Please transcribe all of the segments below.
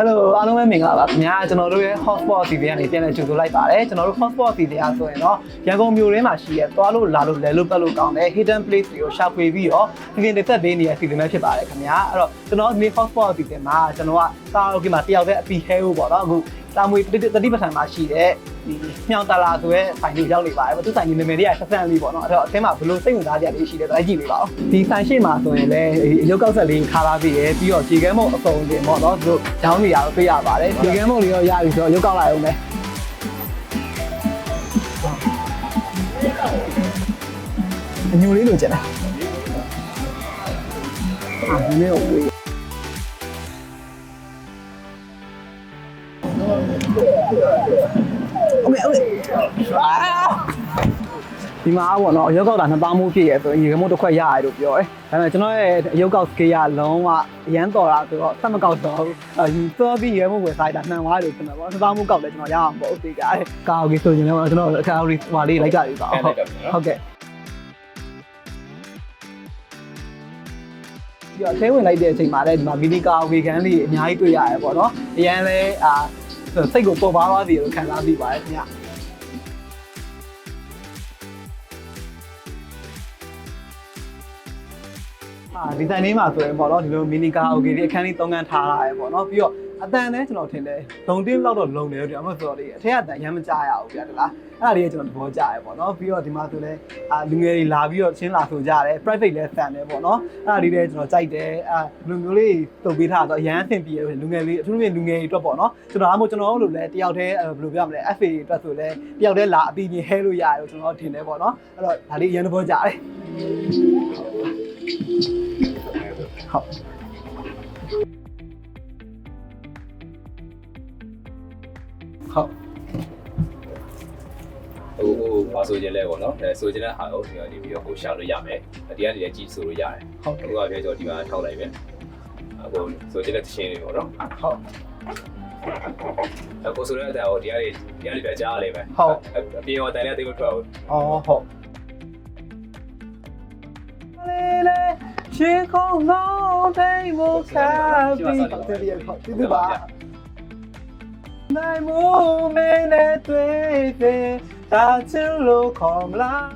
Hello အားလုံးပဲမင်္ဂလာပါခင်ဗျာကျွန်တော်တို့ရဲ့ hotspot အစီအစဉ်ကနေပြန်လည်ကြိုဆိုလိုက်ပါတယ်ကျွန်တော်တို့ hotspot အစီအစဉ်အားဆိုရင်တော့ရန်ကုန်မြို့ထဲမှာရှိတဲ့သွားလို့လာလို့လဲလို့ပတ်လို့ကောင်းတဲ့ hidden place တွေကိုရှာဖွေပြီးတော့ခင်ခင်တစ်သက်ပေးနေတဲ့အစီအစဉ်ပဲဖြစ်ပါတယ်ခင်ဗျာအဲ့တော့ကျွန်တော်ဒီ hotspot အစီအစဉ်မှာကျွန်တော်ကကာရိုကေမှာတယောက်တည်းအပီဟဲဖို့ပေါ့နော်အခု တာမွေတတိပဌာန်မှာရှိတဲ့ဒီမြောင်တလာဆိုရဲဆိုင်လေးရောက်နေပါတယ်။သူဆိုင်ကြီးနာမည်လေးကဆက်ဆန်လေးပေါ့နော်။အဲ့တော့အထဲမှာဘလို့စိတ်ဝင်စားကြလေးရှိတယ်ဆိုတော့ကြည့်ပေးပါဦး။ဒီဆိုင်ရှိမှာဆိုရင်လည်းအရုပ်ကောက်ဆက်လေးခါလာပြီးရယ်ပြီးတော့ခြေကမ်းမုံအစုံတင်ပေါ့နော်။သူတို့ဒေါင်းနေရတော့တွေ့ရပါတယ်။ခြေကမ်းမုံလေးတော့ရပြီဆိုတော့ရုပ်ကောက်လိုက်အောင်မယ်။အညိုလေးလိုချင်တယ်။အာဒီနေ့ကိုဝေး โอเคโอเคဒီမှာပေါ့နော်အရုပ်ကောက်တာနှစ်ပေါင်းမှုဖြစ်ရဲဆိုရင်ရေကမို့တစ်ခွက်ရရတယ်လို့ပြောတယ်။ဒါပေမဲ့ကျွန်တော်ရဲ့အရုပ်ကောက်စကေးကလုံးဝအရန်တော်တာဆိုတော့ဆက်မကောက်တော့ဘူး။အဲဒီသောပြီးရေမို့ဝယ်ဆိုင်တာနှံသွားတယ်ကျွန်တော်ပေါ့နှစ်ပေါင်းမှုကောက်လဲကျွန်တော်ရအောင်ပေါ့ဒီကဲကာအိုကေဆိုရင်လည်းကျွန်တော်ကာအိုရီဟွာလေးလိုက်ကြပြီပါဟုတ်ဟုတ်ကဲ့ပြီးတော့ထဲဝင်လိုက်တဲ့အချိန်မှာလည်းဒီမှာမီနီကာဝေကန်လေးအများကြီးတွေ့ရတယ်ပေါ့နော်။အရန်လဲအာ စိတ်ကိုပေါ်ပါသွားစီလို့ခံစားမိပါတယ်ခင်ဗျ။အာဒီဇိုင်းလေးမှာဆိုရင်ပေါ့နော်ဒီလိုမီနီကာအိုကေဒီအခန်းလေး၃ခန်းထားလာရပေါ့နော်ပြီးတော့အတန်နဲ့ကျွန်တော်ထင်တယ်ဒုံတင်းလောက်တော့လုံတယ်ဒီအမဆိုတော့လေအထက်ကအတန်ရမ်းမကြရဘူးဗျာတလား အဲ့ဒါလေးကကျွန်တော်သဘောကျရပေါ့နော်ပြီးတော့ဒီမှာဆိုလဲအာလူငယ်တွေလာပြီးတော့ချင်းလာဆိုကြတယ် private လဲဆန်တယ်ပေါ့နော်အဲ့ဒါလေးလည်းကျွန်တော်ကြိုက်တယ်အာလူမျိုးလေးတုတ်ပေးထားတော့အရန်အဆင်ပြေတယ်လူငယ်လေးအထူးသဖြင့်လူငယ်တွေအတွက်ပေါ့နော်ကျွန်တော်အားမို့ကျွန်တော်တို့လည်းတယောက်တည်းဘယ်လိုပြောမလဲ FA အတွက်ဆိုလဲတယောက်တည်းလာအပြီးကြီးဟဲလို့ရတယ်လို့ကျွန်တော်ထင်တယ်ပေါ့နော်အဲ့တော့ဒါလေးအရန်သဘောကျတယ်ဟုတ်ဟုတ် ဟိုဟိုပါဆိုခြင်းလဲပေါ့နော်အဲဆိုခြင်းတဲ့ဟာကိုဒီကနေပြီးတော့ဟိုရှာလို့ရမယ်ဒီကနေလည်းကြည့်ဆိုလို့ရတယ်ဟုတ်ဟိုကပြောကြောဒီမှာထောက်လိုက်ပဲအခုဆိုခြင်းတဲ့တခြင်းတွေပေါ့နော်ဟုတ်အခုဆိုတဲ့အတိုင်းဟိုဒီကနေဒီကနေပြကြားရလိမ့်မယ်ဟုတ်အပြင်ရောတန်တဲ့တိတ်မထွက်ဘူးအော်ဟုတ်လေးလေးရှေးခုံလုံးတိမ်မခါပြီးတယ်ရဟုတ်ဒီပါနိုင်မမင်းနဲ့တွေ့တယ် တာချူလို့ခေါ်မလား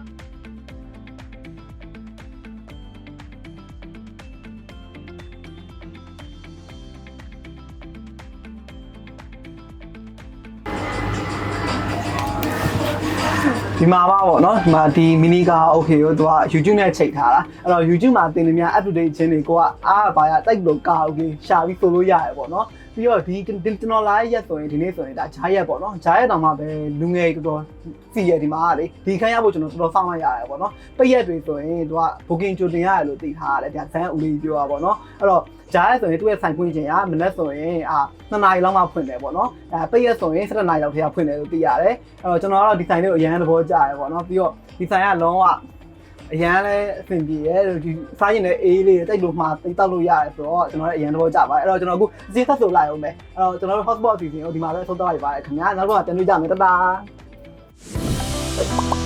ဒီမှာပါပေါ့နော်ဒီမှာဒီ mini car okay ကိုသူက YouTube နဲ့ချိန်ထားတာအဲ့တော့ YouTube မှာတင်နေများ up to date ချင်းတွေကိုကအားပါရတိုက်လို့ car okay ရှာပြီးဆိုလို့ရတယ်ပေါ့နော် ပြီးတော့ဒီကျွန်တော်လာရက်ဆိုရင်ဒီနေ့ဆိုရင်ဒါဂျားရက်ပေါ့နော်ဂျားရက်တောင်မှပဲလူငယ်တော်တော်စီရဒီမှာလေဒီခန်းရဖို့ကျွန်တော်တော်တော်စောင့်လိုက်ရတယ်ပေါ့နော်ပိတ်ရက်တွေဆိုရင်သူက booking ကြိုတင်ရတယ်လို့သိထားရတယ်ဒါဇန်ဦးလေးပြောတာပေါ့နော်အဲ့တော့ဂျားရက်ဆိုရင်သူ့ရဲ့ဆိုင်ဖွင့်ခြင်းရမနေ့ဆိုရင်အာ2နာရီလောက်မှဖွင့်တယ်ပေါ့နော်အဲပိတ်ရက်ဆိုရင်7နာရီလောက်ထဲကဖွင့်တယ်လို့သိရတယ်အဲ့တော့ကျွန်တော်ကတော့ဒီဆိုင်လေးကိုအရန်သဘောကျတယ်ပေါ့နော်ပြီးတော့ဒီဆိုင်ကလုံးဝ အရန်လည်းအဆင်ပြေရဲဒီစားရင်လည်းအေးလေးတိုက်လို့မှာတိတ်တောက်လို့ရတယ်ဆိုတော့ကျွန်တော်လည်းအရန်သဘောကျပါတယ်အဲ့တော့ကျွန်တော်အခုဈေးသက်ဆိုလိုက်အောင်မယ်အဲ့တော့ကျွန်တော်တို့ hotspot အစီအစဉ်ကိုဒီမှာပဲဆုံးသွားရပါတယ်ခင်ဗျာနောက်တော့ပြန်တွေ့ကြမယ်တတား